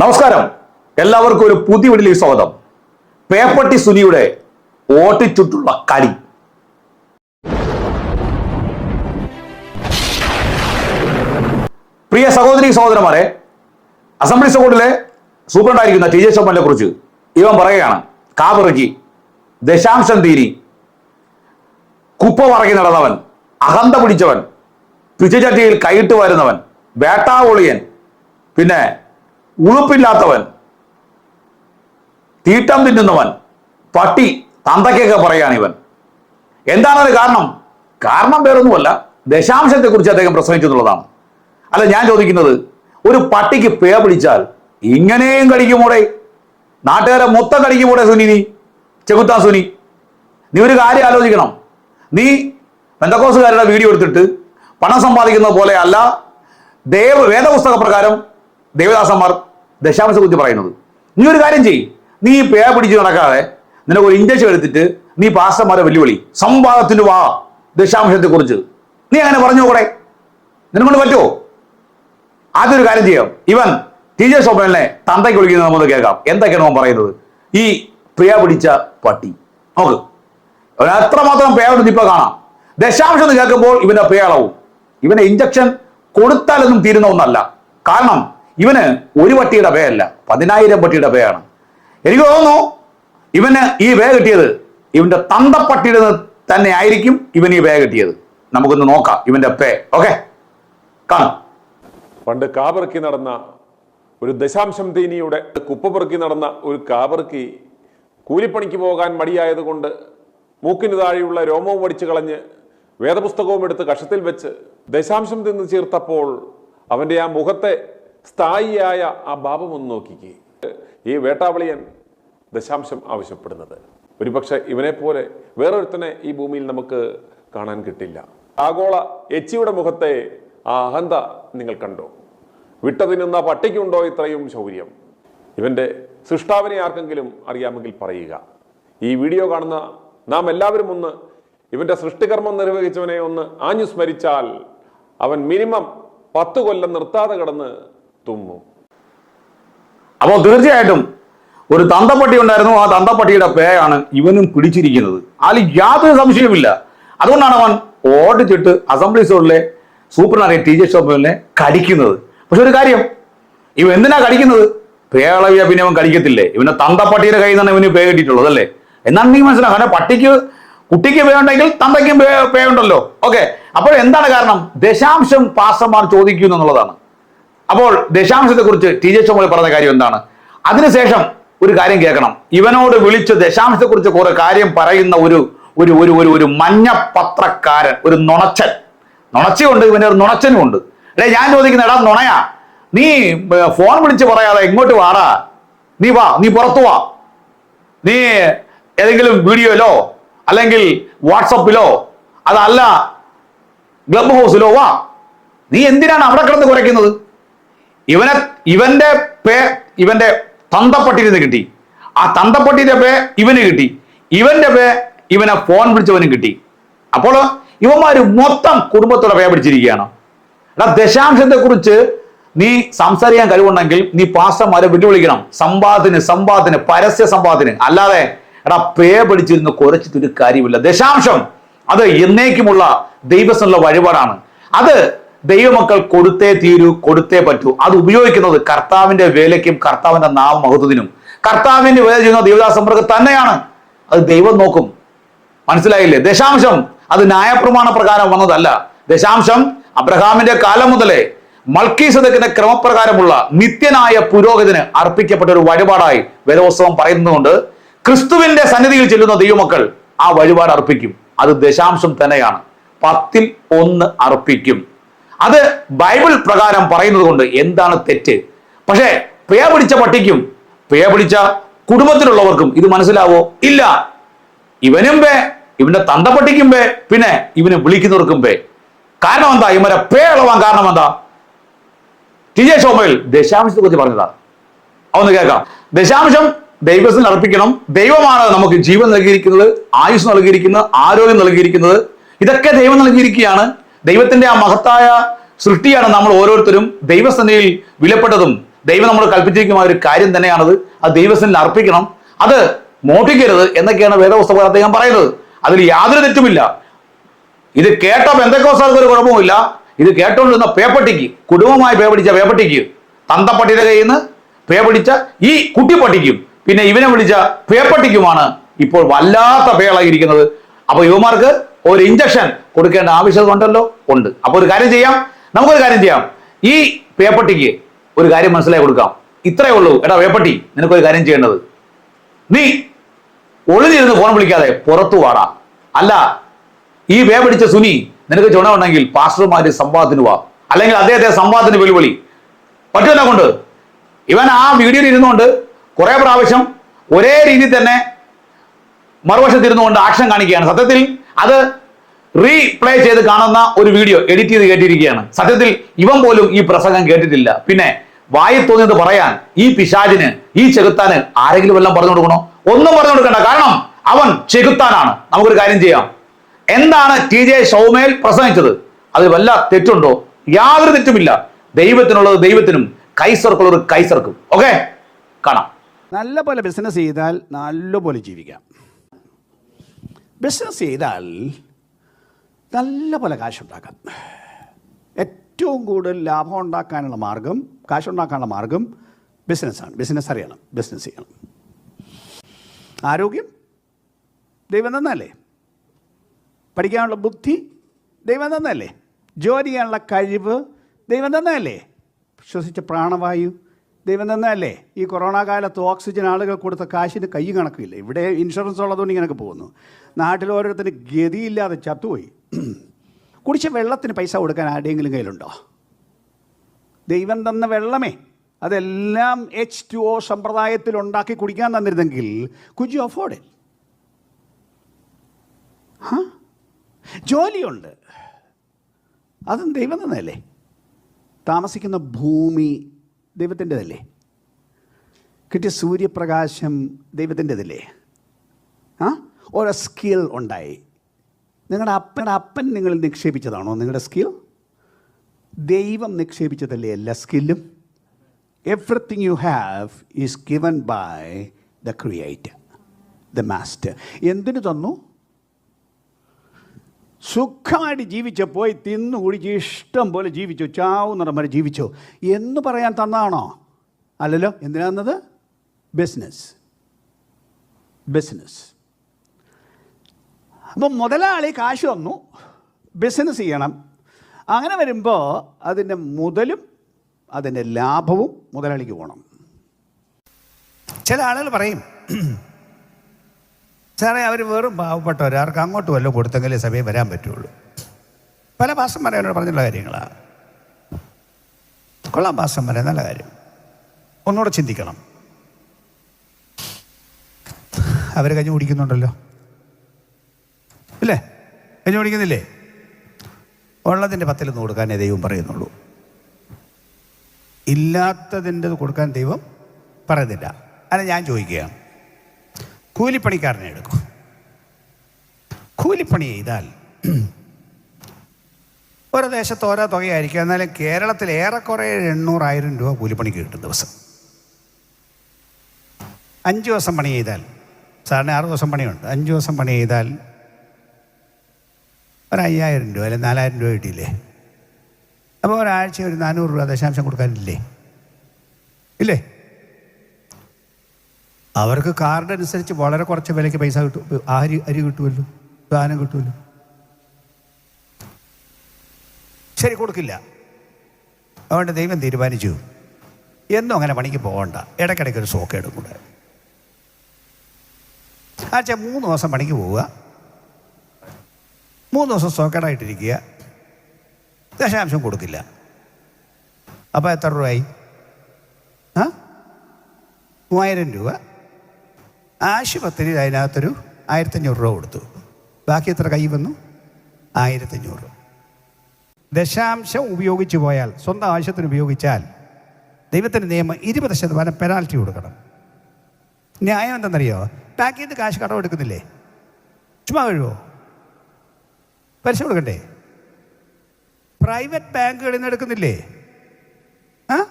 നമസ്കാരം. എല്ലാവർക്കും ഒരു പുതിയ വീട്ടിലേക്ക് സ്വാഗതം. പേപ്പട്ടി സുനിയുടെ ഓട്ടിച്ചുട്ടുള്ള കളി. പ്രിയ സഹോദരി സഹോദരന്മാരെ അസംബ്ലി സപ്പോർട്ടിലെ സൂപ്രണ്ടായിരിക്കുന്ന ടി ജെ ശോഭനെ കുറിച്ച് ഇവൻ പറയുകയാണ്. കാപിറക്കി ദശാംശം തീരി കുപ്പ പറകി നടന്നവൻ അഹന്ത പിടിച്ചവൻ പിച്ചുചട്ടിയിൽ കൈയിട്ട് വരുന്നവൻ വേട്ടാവൊളിയൻ പിന്നെ ഉളുപ്പില്ലാത്തവൻ തീട്ടം തിന്നുന്നവൻ പട്ടി തന്തയ്ക്കൊക്കെ പറയാണ് ഇവൻ. എന്താണ് അതിന് കാരണം? കാരണം വേറൊന്നുമല്ല ദശാംശത്തെക്കുറിച്ച് അദ്ദേഹം പ്രസംഗിച്ചു എന്നുള്ളതാണ്. അല്ല ഞാൻ ചോദിക്കുന്നത് ഒരു പട്ടിക്ക് പേ പിടിച്ചാൽ ഇങ്ങനെയും കടിക്കുമോടെ? നാട്ടുകാരെ മൊത്തം കടിക്കുമോടെ സുനി നീ? ചെകുത്താ സുനി നീ ഒരു കാര്യം ആലോചിക്കണം. നീ പെന്തക്കോസുകാരുടെ വീഡിയോ എടുത്തിട്ട് പണം സമ്പാദിക്കുന്നത് പോലെ അല്ല ദേവ വേദപുസ്തക പ്രകാരം ദേവദാസന്മാർ ദശാംശ ബുദ്ധി പറയുന്നത്. നീ ഒരു കാര്യം ചെയ് നീ പേ പിടിച്ച് നടക്കാതെ നിനക്ക് ഒരു ഇഞ്ചക്ഷൻ എടുത്തിട്ട് നീ പാസ്റ്റർമാരെ വെല്ലുവിളി. സംവാദത്തിന് വാ. ദശാംശത്തെ കുറിച്ച്. നീ അങ്ങനെ പറഞ്ഞു കൂടെ? നിനക്കൊണ്ട് പറ്റുമോ ആദ്യം ഒരു കാര്യം ചെയ്യാം. ഇവൻ ടി ജെ ശോഭനെ തന്തയ്ക്ക് വിളിക്കുന്നത് നമുക്ക് കേൾക്കാം. എന്തൊക്കെയാണ് അവൻ പറയുന്നത്? ഈ പ്രിയ പിടിച്ച പട്ടി. നോക്ക്. എത്രമാത്രം പേയുണ്ട് ഇപ്പൊ കാണാം. ദശാംശം എന്ന് കേൾക്കുമ്പോൾ ഇവന്റെ പേയളവും ഇവന്റെ ഇഞ്ചക്ഷൻ കൊടുത്താലൊന്നും തീരുന്ന ഒന്നല്ല. കാരണം ഇവന് ഒരു പട്ടിയുടെ പേയല്ല പതിനായിരം പട്ടിയുടെ പേയാണ്. എനിക്ക് തോന്നുന്നു ഇവന് ഈ വേ കിട്ടിയത് ഇവന്റെ തന്തപ്പട്ടിയുടെ തന്നെ ആയിരിക്കും ഇവന് ഈ വേ കിട്ടിയത്. നമുക്കൊന്ന് നോക്കാം ഇവന്റെ പേ. ഓക്കെ? കാണാം. പണ്ട് കാബറക്കി നടന്ന ഒരു ദശാംശം തീനിയുടെ കുപ്പപ്പിറക്കി നടന്ന ഒരു കാബർക്കി കൂലിപ്പണിക്ക് പോകാൻ മടിയായതുകൊണ്ട് മൂക്കിന് താഴെയുള്ള രോമവും വടിച്ചു കളഞ്ഞ് വേദപുസ്തകവും എടുത്ത് കഷത്തിൽ വെച്ച് ദശാംശം തിന്ന് ചേർത്തപ്പോൾ അവന്റെ ആ മുഖത്തെ സ്ഥായിയായ ആ ഭാവം ഒന്ന് നോക്കിക്കേ. ഈ വേട്ടാവളിയൻ ദശാംശം ആവശ്യപ്പെടുന്നത്. ഒരുപക്ഷെ ഇവനെ പോലെ വേറൊരുത്തനെ ഈ ഭൂമിയിൽ നമുക്ക് കാണാൻ കിട്ടില്ല. ആഗോള എച്ചിയുടെ മുഖത്തെ ആ അഹന്ത നിങ്ങൾ കണ്ടോ? വിട്ടതിനുന്ന പട്ടിക്കുണ്ടോ ഇത്രയും ശൗര്യം? ഇവന്റെ സൃഷ്ടാവിനെ ആർക്കെങ്കിലും അറിയാമെങ്കിൽ പറയുക. ഈ വീഡിയോ കാണുന്ന നാം എല്ലാവരും ഒന്ന് ഇവന്റെ സൃഷ്ടികർമ്മം നിർവഹിച്ചവനെ ഒന്ന് ആഞ്ഞു സ്മരിച്ചാൽ അവൻ മിനിമം പത്ത് കൊല്ലം നിർത്താതെ കിടന്ന് തുമ്മും. അപ്പോൾ തീർച്ചയായിട്ടും ഒരു തന്തപ്പട്ടി ഉണ്ടായിരുന്നു. ആ തന്തപ്പട്ടിയുടെ പേയാണ് ഇവനും പിടിച്ചിരിക്കുന്നത്. അതിൽ യാതൊരു സംശയവുമില്ല. അതുകൊണ്ടാണ് അവൻ ഓടിച്ചിട്ട് അസംബ്ലി സോണിലെ സൂപ്രനായ ടി ജെ ഷോപ്പിനെ കടിക്കുന്നത്. പക്ഷെ ഒരു കാര്യം ഇവ എന്തിനാ കടിക്കുന്നത്? പേളവിയ പിന്നെ അവൻ കടിക്കത്തില്ലേ? ഇവനെ തന്തപ്പട്ടിയുടെ കയ്യിൽ നിന്നാണ് ഇവന് പേ കിട്ടിയിട്ടുള്ളത് അല്ലേ? എന്നാണ് നീ മനസ്സിലാക്കുക കാരണം പട്ടിക്ക് കുട്ടിക്ക് പേ ഉണ്ടെങ്കിൽ തന്തയ്ക്കും പേ ഉണ്ടല്ലോ. ഓക്കെ അപ്പോൾ എന്താണ് കാരണം? ദശാംശം പാസ്റ്റർമാർ ചോദിക്കുന്നു എന്നുള്ളതാണ്. അപ്പോൾ ദശാംശത്തെ കുറിച്ച് ടി ജെ ചോമൽ പറഞ്ഞ കാര്യം എന്താണ്? അതിനുശേഷം ഒരു കാര്യം കേൾക്കണം. ഇവനോട് വിളിച്ച് ദശാംശത്തെ കുറിച്ച് കുറെ കാര്യം പറയുന്ന ഒരു ഒരു ഒരു ഒരു ഒരു മഞ്ഞ പത്രക്കാരൻ ഒരു നുണച്ചൻ. നുണച്ചുണ്ട് ഇവന്റെ ഒരു നുണച്ചനും ഉണ്ട്. അല്ലെ ഞാൻ ചോദിക്കുന്ന എടാ നുണയാ? നീ ഫോൺ വിളിച്ച് പറയാതെ എങ്ങോട്ട് വാടാ? നീ വാ നീ പുറത്തു വാ. നീ ഏതെങ്കിലും വീഡിയോയിലോ അല്ലെങ്കിൽ വാട്സപ്പിലോ അതല്ല ക്ലബ് ഹൗസിലോ വാ. നീ എന്തിനാണ് അവിടെ കിടന്ന് കുറയ്ക്കുന്നത് ഇവനെ ഇവന്റെ പേ ഇവന്റെ തന്തപ്പട്ടിരുന്ന് കിട്ടി. ആ തന്തപ്പട്ടിയുടെ പേ ഇവന് കിട്ടി. ഇവന്റെ പേ ഇവനെ ഫോൺ വിളിച്ചവനും കിട്ടി. അപ്പോൾ ഇവന്മാര് മൊത്തം കുടുംബത്തോടെ പേ പിടിച്ചിരിക്കുകയാണ്. എടാ ദശാംശത്തെ കുറിച്ച് നീ സംസാരിക്കാൻ കഴിവുണ്ടെങ്കിൽ നീ പാസ്റ്റർമാരെ വെല്ലുവിളിക്കണം. സമ്പാദത്തിന് സമ്പാദത്തിന് പരസ്യ സമ്പാദത്തിന്. അല്ലാതെ എടാ പേ പിടിച്ചിരുന്ന് കുറച്ചിട്ടൊരു കാര്യമില്ല ദശാംശം അത് എന്നേക്കുമുള്ള ദൈവസ്ഥ വഴിപാടാണ്. അത് ദൈവമക്കൾ കൊടുത്തേ തീരൂ കൊടുത്തേ പറ്റൂ. അത് ഉപയോഗിക്കുന്നത് കർത്താവിന്റെ വേലയ്ക്കും കർത്താവിന്റെ നാം മഹത്വത്തിനും. കർത്താവിന്റെ വേല ചെയ്യുന്ന ദൈവദാസമ്പർക്ക് തന്നെയാണ്. അത് ദൈവം നോക്കും. മനസ്സിലായില്ലേ? ദശാംശം. അത് ന്യായപ്രമാണ പ്രകാരം വന്നതല്ല. ദശാംശം അബ്രഹാമിന്റെ കാലം മുതലേ മൽക്കീസദക്കിന്റെ ക്രമപ്രകാരമുള്ള നിത്യനായ പുരോഹിതന് അർപ്പിക്കപ്പെട്ട ഒരു വഴിപാടായി വേദോത്സവം പറയുന്നതുകൊണ്ട് ക്രിസ്തുവിന്റെ സന്നിധിയിൽ ചെല്ലുന്ന ദൈവമക്കൾ ആ വഴിപാട് അർപ്പിക്കും. അത് ദശാംശം തന്നെയാണ്. പത്തിൽ ഒന്ന് അർപ്പിക്കും. അത് ബൈബിൾ പ്രകാരം പറയുന്നത് കൊണ്ട് എന്താണ് തെറ്റ്? പക്ഷേ പേ പിടിച്ച പട്ടിക്കും പേ പിടിച്ച കുടുംബത്തിലുള്ളവർക്കും ഇത് മനസ്സിലാവോ? ഇല്ല. ഇവനും പേ ഇവന്റെ തന്തപ്പട്ടിക്കും പേ പിന്നെ ഇവനെ വിളിക്കുന്നവർക്കും പേ. കാരണം എന്താ? ഇവരെ പേ ഇളവാൻ കാരണം എന്താ? ടി ജെ ഷോമയിൽ ദശാംശത്തെ കുറിച്ച് പറഞ്ഞതാ. ഒന്ന് കേൾക്കാം. ദശാംശം ദൈവത്തിന് അർപ്പിക്കണം. ദൈവമാണ് നമുക്ക് ജീവൻ നൽകിയിരിക്കുന്നത് ആയുസ് നൽകിയിരിക്കുന്നത് ആരോഗ്യം നൽകിയിരിക്കുന്നത്. ഇതൊക്കെ ദൈവം നൽകിയിരിക്കുകയാണ്. ദൈവത്തിന്റെ ആ മഹത്തായ സൃഷ്ടിയാണ് നമ്മൾ ഓരോരുത്തരും ദൈവസന്നിധിയിൽ വിലപ്പെട്ടതും ദൈവം നമ്മൾ കൽപ്പിച്ചിരിക്കുന്ന ഒരു കാര്യം തന്നെയാണത്. അത് ദൈവസ്ഥനിൽ അർപ്പിക്കണം. അത് മോട്ടിക്കരുത് എന്നൊക്കെയാണ് വേദപുസ്തകം അദ്ദേഹം പറയുന്നത്. അതിൽ യാതൊരു തെറ്റുമില്ല. ഇത് കേട്ട ബന്ധക്കോസാർക്ക് ഒരു കുഴപ്പമില്ല ഇത് കേട്ടോണ്ടിരുന്ന പേപ്പട്ടിക്ക് കുടുംബമായി പേപടിച്ച പേപ്പട്ടിക്ക് തന്തപ്പട്ടിയുടെ കയ്യിൽ നിന്ന് പേപടിച്ച ഈ കുട്ടിപ്പട്ടിക്കും പിന്നെ ഇവനെ വിളിച്ച പേപ്പട്ടിക്കുമാണ് ഇപ്പോൾ വല്ലാത്ത പേളായിരിക്കുന്നത് അപ്പൊ യുവമാർക്ക് ഒരു ഇഞ്ചക്ഷൻ കൊടുക്കേണ്ട ആവശ്യത ഉണ്ടല്ലോ? ഉണ്ട്. അപ്പോൾ ഒരു കാര്യം ചെയ്യാം. നമുക്കൊരു കാര്യം ചെയ്യാം. ഈ പേപ്പട്ടിക്ക് ഒരു കാര്യം മനസ്സിലായി കൊടുക്കാം. ഇത്രയേ ഉള്ളൂ. എടാ പേപ്പട്ടി നിനക്കൊരു കാര്യം ചെയ്യേണ്ടത്. നീ ഒളിഞ്ഞിരുന്ന് ഫോൺ വിളിക്കാതെ പുറത്തു വാടാ. അല്ല ഈ വേ പിടിച്ച സുനി നിനക്ക് ചുണ ഉണ്ടെങ്കിൽ പാസ്റ്റർമാര് സംവാദത്തിന് വാ. അല്ലെങ്കിൽ അദ്ദേഹത്തെ സംവാദത്തിന് വെല്ലുവിളി. പറ്റുമല്ല കൊണ്ട്? ഇവൻ ആ വീഡിയോയിൽ ഇരുന്നുകൊണ്ട് കുറേ പ്രാവശ്യം ഒരേ രീതിയിൽ തന്നെ മറുവശത്ത് ഇരുന്നുകൊണ്ട് ആക്ഷൻ കാണിക്കുകയാണ്. സത്യത്തിൽ അത് റീപ്ലേ ചെയ്ത് കാണുന്ന ഒരു വീഡിയോ എഡിറ്റ് ചെയ്ത് കേട്ടിരിക്കുകയാണ്. സത്യത്തിൽ ഇവൻ പോലും ഈ പ്രസംഗം കേട്ടിട്ടില്ല. പിന്നെ വായി തോന്നിയത് പറയാൻ ഈ പിശാചിന് ഈ ചെകുത്താന് ആരെങ്കിലും എല്ലാം പറഞ്ഞു കൊടുക്കണോ? ഒന്നും പറഞ്ഞു കൊടുക്കണ്ട. കാരണം അവൻ ചെകുത്താനാണ്. നമുക്കൊരു കാര്യം ചെയ്യാം. എന്താണ് ടി ജെ ഷൗമേൽ പ്രസംഗിച്ചത്? അതിൽ വല്ല തെറ്റുണ്ടോ? യാതൊരു തെറ്റുമില്ല. ദൈവത്തിനുള്ളത് ദൈവത്തിനും കൈസർക്കുള്ളത് കൈസർക്കും. ഓക്കെ കാണാം. നല്ല പോലെ ബിസിനസ് ചെയ്താൽ നല്ലപോലെ ജീവിക്കാം. ബിസിനസ് ചെയ്താൽ നല്ല പോലെ കാശുണ്ടാക്കാം. ഏറ്റവും കൂടുതൽ ലാഭം ഉണ്ടാക്കാനുള്ള മാർഗം കാശുണ്ടാക്കാനുള്ള മാർഗം ബിസിനസ്സാണ്. ബിസിനസ് അറിയണം. ബിസിനസ് ചെയ്യണം. ആരോഗ്യം ദൈവം തന്നല്ലേ പഠിക്കാനുള്ള ബുദ്ധി ദൈവം തന്നല്ലേ ജോലി ചെയ്യാനുള്ള കഴിവ് ദൈവം തന്നല്ലേ ശ്വസിച്ച പ്രാണവായു ദൈവം തന്നല്ലേ ഈ കൊറോണ കാലത്ത് ഓക്സിജൻ ആളുകൾ കൊടുത്ത കാശിന് കൈ കണക്കില്ല? ഇവിടെ ഇൻഷുറൻസ് ഉള്ളതുകൊണ്ട് ഇങ്ങനെയൊക്കെ പോകുന്നു. നാട്ടിൽ ഓരോരുത്തർ ഗതിയില്ലാതെ ചത്തുപോയി. കുടിച്ച വെള്ളത്തിന് പൈസ കൊടുക്കാൻ ആരുടെയെങ്കിലും കയ്യിലുണ്ടോ? ദൈവം തന്ന വെള്ളമേ. അതെല്ലാം എച്ച് ടു ഒ സമ്പ്രദായത്തിൽ ഉണ്ടാക്കി കുടിക്കാൻ തന്നിരുന്നെങ്കിൽ കുജു അഫോർഡ് ജോലിയുണ്ട്. അതും ദൈവം തന്നെയല്ലേ? താമസിക്കുന്ന ഭൂമി ദൈവത്തിന്റെതല്ലേ? കിട്ടിയ സൂര്യപ്രകാശം ദൈവത്തിന്റെതല്ലേ? ആ? ഓരോ സ്കിൽ ഉണ്ടായി. നിങ്ങളുടെ അപ്പൻ അപ്പൻ നിങ്ങൾ നിക്ഷേപിച്ചതാണോ? നിങ്ങളുടെ സ്കിൽ? ദൈവം നിക്ഷേപിച്ചതല്ലേ എല്ലാ സ്കില്ലും? Everything you have is given by the creator the master എന്തിനു തന്നു? സുഖമായിട്ട് ജീവിച്ചോ പോയി തിന്നു കുടിച്ച് ഇഷ്ടം പോലെ ജീവിച്ചോ. ചാവുന്നിടം വരെ ജീവിച്ചോ. എന്ന് പറയാൻ തന്നാണോ? അല്ലല്ലോ എന്തിനാന്നത് ബിസിനസ് ബിസിനസ് അപ്പം മുതലാളി കാശ് വന്നു ബിസിനസ് ചെയ്യണം. അങ്ങനെ വരുമ്പോൾ അതിന്റെ മുതലും അതിന്റെ ലാഭവും മുതലാളിക്ക് പോകണം ചില ആളുകൾ പറയും സാറേ അവർ വെറും പാവപ്പെട്ടവർ ആർക്ക് അങ്ങോട്ട് വല്ലതും കൊടുത്തെങ്കിലേ സഭയിൽ വരാൻ പറ്റുള്ളൂ. പല ഭാഷം പറയാനോട് പറഞ്ഞുള്ള കാര്യങ്ങളാണ് കൊള്ളാം പാസ്റ്റർമാരെ നല്ല കാര്യം. ഒന്നുകൂടെ ചിന്തിക്കണം. അവർ കഞ്ഞി കുടിക്കുന്നുണ്ടല്ലോ. ഇല്ലേ? കഞ്ഞി കുടിക്കുന്നില്ലേ? ഉള്ളതിന്റെ പത്തിലൊന്ന് കൊടുക്കാനേ ദൈവം പറയുന്നുള്ളൂ. ഇല്ലാത്തതിന്റെ കൊടുക്കാൻ ദൈവം പറയുന്നില്ല. അല്ല ഞാൻ ചോദിക്കുകയാണ്. കൂലിപ്പണിക്കാരനെ എടുക്കും. കൂലിപ്പണി ചെയ്താൽ ഓരോ ദേശത്ത് ഓരോ തുകയായിരിക്കും. എന്നാലും കേരളത്തിൽ ഏറെക്കുറെ എണ്ണൂറായിരം രൂപ കൂലിപ്പണിക്ക് കിട്ടും ദിവസം. അഞ്ച് ദിവസം പണി ചെയ്താൽ സാറിന് ആറ് ദിവസം പണിയുണ്ട്. അഞ്ച് ദിവസം പണി ചെയ്താൽ ഒരു അയ്യായിരം രൂപ അല്ലെങ്കിൽ നാലായിരം രൂപ കിട്ടിയില്ലേ? അപ്പോൾ ഒരാഴ്ച ഒരു നാനൂറ് രൂപ ദശാംശം കൊടുക്കാനില്ലേ? ഇല്ലേ? അവർക്ക് കാർഡ് അനുസരിച്ച് വളരെ കുറച്ച് വിലയ്ക്ക് പൈസ കിട്ടും അരി അരി കിട്ടുമല്ലോ സാധനം കിട്ടുമല്ലോ. ശരി കൊടുക്കില്ല. അതുകൊണ്ട് ദൈവം തീരുമാനിച്ചു. എന്നും അങ്ങനെ പണിക്ക് പോകണ്ട. ഇടയ്ക്കിടയ്ക്ക് ഒരു സോക്കേടും കൂടെ. ആഴ്ച മൂന്ന് ദിവസം പണിക്ക് പോവുക. മൂന്ന് ദിവസം സോക്കേടായിട്ടിരിക്കുക. ദശാംശം കൊടുക്കില്ല. അപ്പോൾ എത്ര രൂപയായി ആ? മൂവായിരം രൂപ. ആശുപത്രിയിൽ അതിനകത്തൊരു ആയിരത്തഞ്ഞൂറ് രൂപ കൊടുത്തു. ബാക്കി എത്ര കൈ വന്നു? ആയിരത്തഞ്ഞൂറ്. ദശാംശം ഉപയോഗിച്ചു പോയാൽ സ്വന്തം ആവശ്യത്തിന് ഉപയോഗിച്ചാൽ ദൈവത്തിന്റെ നിയമം ഇരുപത് ശതമാനം പെനാൽറ്റി കൊടുക്കണം. ന്യായം എന്തെന്നറിയോ? ബാക്കി നിന്ന് കാശ് കടം എടുക്കുന്നില്ലേ? ചുമ്മാ കഴിവോ? പലിശ കൊടുക്കണ്ടേ? പ്രൈവറ്റ് ബാങ്കുകളിൽ നിന്ന് എടുക്കുന്നില്ലേ? ആ?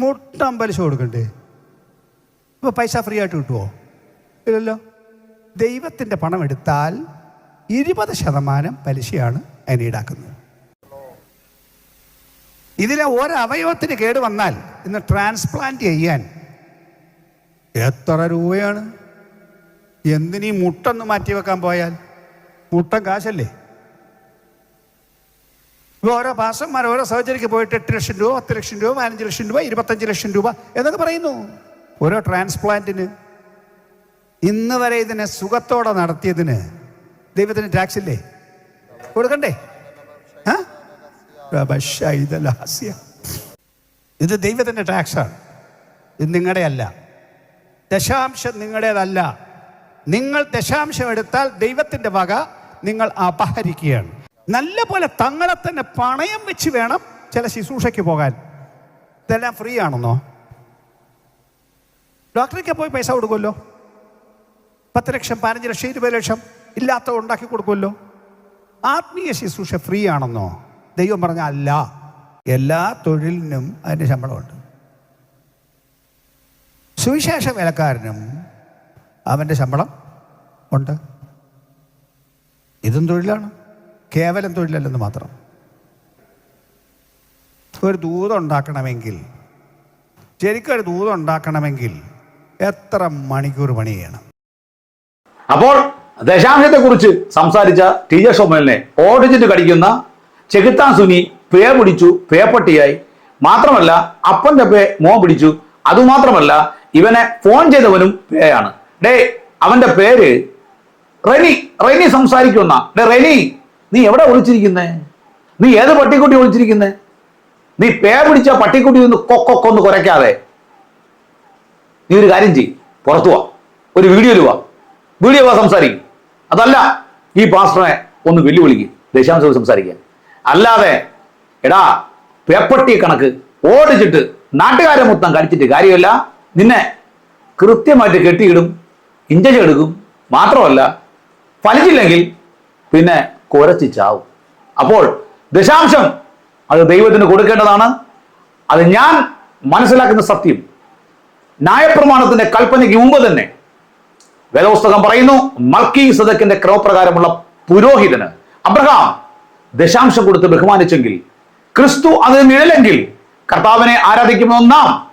മുട്ടം പലിശ കൊടുക്കണ്ടേ? ഇപ്പോൾ പൈസ ഫ്രീ ആയിട്ട് കിട്ടുമോ ഇല്ലല്ലോ. ദൈവത്തിന്റെ പണം എടുത്താൽ ഇരുപത് ശതമാനം പലിശയാണ് അതിന് ഈടാക്കുന്നത്. ഇതിലെ ഒരവയവത്തിന് കേട് വന്നാൽ ഇന്ന് ട്രാൻസ്പ്ലാന്റ് ചെയ്യാൻ എത്ര രൂപയാണ്? എന്തിനീ മുട്ടൊന്ന് മാറ്റി വെക്കാൻ പോയാൽ? മുട്ടൻ കാശല്ലേ? ഓരോ പാസന്മാർ ഓരോ സർജറിക്ക് പോയിട്ട് എട്ട് ലക്ഷം രൂപ പത്ത് ലക്ഷം രൂപ പതിനഞ്ച് ലക്ഷം രൂപ ഇരുപത്തഞ്ച് ലക്ഷം രൂപ എന്നൊക്കെ പറയുന്നു. ഓരോ ട്രാൻസ്പ്ലാന്റിന് ഇന്ന് വരെ ഇതിനെ സുഖത്തോടെ നടത്തിയതിന് ദൈവത്തിന് ടാക്സ് ഇല്ലേ? കൊടുക്കണ്ടേ. ഇത് ദൈവത്തിന്റെ ടാക്സാണ് ഇത് നിങ്ങളുടെ അല്ല. ദശാംശം നിങ്ങളുടേതല്ല നിങ്ങൾ ദശാംശം എടുത്താൽ ദൈവത്തിന്റെ വക നിങ്ങൾ അപഹരിക്കുകയാണ്. നല്ല പോലെ തങ്ങളെ തന്നെ പണയം വെച്ച് വേണം ചില ശുശ്രൂഷയ്ക്ക് പോകാൻ. ഇതെല്ലാം ഫ്രീ ആണെന്നോ? ഡോക്ടറേക്ക് പോയി പൈസ കൊടുക്കുമല്ലോ? പത്ത് ലക്ഷം പതിനഞ്ച് ലക്ഷം ഇരുപത് ലക്ഷം ഇല്ലാത്ത ഉണ്ടാക്കി കൊടുക്കുമല്ലോ. ആത്മീയ ശുശ്രൂഷ ഫ്രീ ആണെന്നോ? ദൈവം പറഞ്ഞ അല്ല. എല്ലാ തൊഴിലിനും അതിന്റെ ശമ്പളമുണ്ട്. സുവിശേഷ വേലക്കാരനും അവന്റെ ശമ്പളം ഉണ്ട്. ഇതും തൊഴിലാണ്. കേവലം തൊഴിലല്ലെന്ന് മാത്രം. ഒരു ദൂതം ഉണ്ടാക്കണമെങ്കിൽ ശരിക്കും ഒരു ദൂതം ഉണ്ടാക്കണമെങ്കിൽ എത്ര മണിക്കൂർ പണി ചെയ്യണം? അപ്പോൾ ദശാംശത്തെ കുറിച്ച് സംസാരിച്ച ടി ജെ ഷോമലിനെ ഓടിച്ചിട്ട് കടിക്കുന്ന ചെകുത്താൻ സുനി പേ പിടിച്ചു പേപ്പട്ടിയായി മാത്രമല്ല അപ്പന്റെ പേ മോ പിടിച്ചു. അതുമാത്രമല്ല ഇവനെ ഫോൺ ചെയ്തവനും പേയാണ്. ഡേ അവന്റെ പേര് റെനി. റെനി സംസാരിക്കുന്ന. ഡേ റെനി നീ എവിടെ ഒളിച്ചിരിക്കുന്നേ? നീ ഏത് പട്ടിക്കുട്ടി ഒളിച്ചിരിക്കുന്നേ? നീ പേ പിടിച്ച പട്ടിക്കുട്ടി ഒന്ന് കൊക്കൊക്കൊന്ന് കുറയ്ക്കാതെ നീ ഒരു കാര്യം ചെയ് പുറത്തു വാ. ഒരു വീഡിയോയിൽ വാ. വീഡിയോ സംസാരിക്കും. അതല്ല ഈ പാസ്റ്ററെ ഒന്ന് വെല്ലുവിളിക്കും. ദശാംശം സംസാരിക്കാൻ അല്ലാതെ എടാ പേപ്പട്ടി കണക്ക് ഓടിച്ചിട്ട് നാട്ടുകാരെ മൊത്തം കടിച്ചിട്ട് കാര്യമില്ല. നിന്നെ കൃത്യമായിട്ട് കെട്ടിയിടും ഇഞ്ചക്ഷൻ എടുക്കും. മാത്രമല്ല ഫലിച്ചില്ലെങ്കിൽ പിന്നെ കുരച്ച് ചാവും. അപ്പോൾ ദശാംശം അത് ദൈവത്തിന് കൊടുക്കേണ്ടതാണ്. അത് ഞാൻ മനസ്സിലാക്കുന്ന സത്യം. ന്യായപ്രമാണത്തിന്റെ കൽപ്പനയ്ക്ക് മുമ്പ് തന്നെ വേദപുസ്തകം പറയുന്നു മൽക്കി സദക്കിന്റെ ക്രമപ്രകാരമുള്ള പുരോഹിതന് അബ്രഹാം ദശാംശം കൊടുത്ത് ബഹുമാനിച്ചെങ്കിൽ ക്രിസ്തു അതിന് നിഴലെങ്കിൽ കർത്താവിനെ ആരാധിക്കുമ്പോൾ ഒന്നാം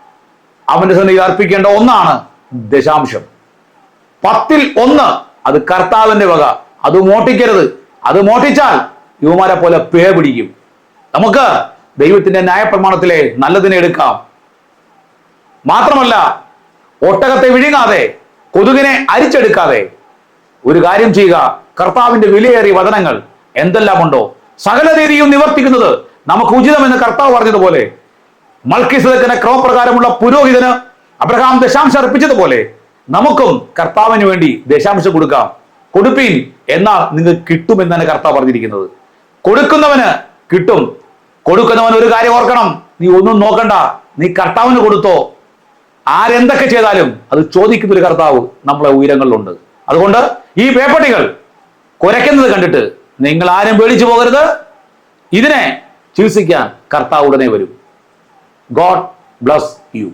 അവന്റെ സന്നിധി അർപ്പിക്കേണ്ട ഒന്നാണ് ദശാംശം. പത്തിൽ ഒന്ന് അത് കർത്താവിന്റെ വക. അത് മോട്ടിക്കരുത് അത് മോട്ടിച്ചാൽ യുവമാരെ പോലെ പേ പിടിക്കും. നമുക്ക് ദൈവത്തിന്റെ ന്യായപ്രമാണത്തിലെ നല്ലതിനെ എടുക്കാം. മാത്രമല്ല ഒട്ടകത്തെ വിഴുങ്ങാതെ കൊതുകിനെ അരിച്ചെടുക്കാതെ ഒരു കാര്യം ചെയ്യുക. കർത്താവിന്റെ വിലയേറിയ വചനങ്ങൾ എന്തെല്ലാം ഉണ്ടോ സകല രീതിയും നിവർത്തിക്കുന്നത് നമുക്ക് ഉചിതമെന്ന് കർത്താവ് പറഞ്ഞതുപോലെ മൽക്കിസദക്കിന് ക്രമപ്രകാരമുള്ള പുരോഹിതന് അബ്രഹാം ദശാംശം അർപ്പിച്ചതുപോലെ നമുക്കും കർത്താവിന് വേണ്ടി ദശാംശം കൊടുക്കാം. കൊടുപ്പീൻ എന്നാൽ നിങ്ങൾക്ക് കിട്ടുമെന്നാണ് കർത്താവ് പറഞ്ഞിരിക്കുന്നത്. കൊടുക്കുന്നവന് കിട്ടും. കൊടുക്കുന്നവൻ ഒരു കാര്യം ഓർക്കണം. നീ ഒന്നും നോക്കണ്ട. നീ കർത്താവിന് കൊടുത്തോ. ആരെന്തൊക്കെ ചെയ്താലും അത് ചോദിക്കുന്ന ഒരു കർത്താവ് നമ്മളെ ഉയരങ്ങളിലുണ്ട്. അതുകൊണ്ട് ഈ പേപ്പട്ടികൾ കുരയ്ക്കുന്നത് കണ്ടിട്ട് നിങ്ങൾ ആരും പേടിച്ചു പോകരുത്. ഇതിനെ ചികിത്സിക്കാൻ കർത്താവ് ഉടനെ വരും. God bless you.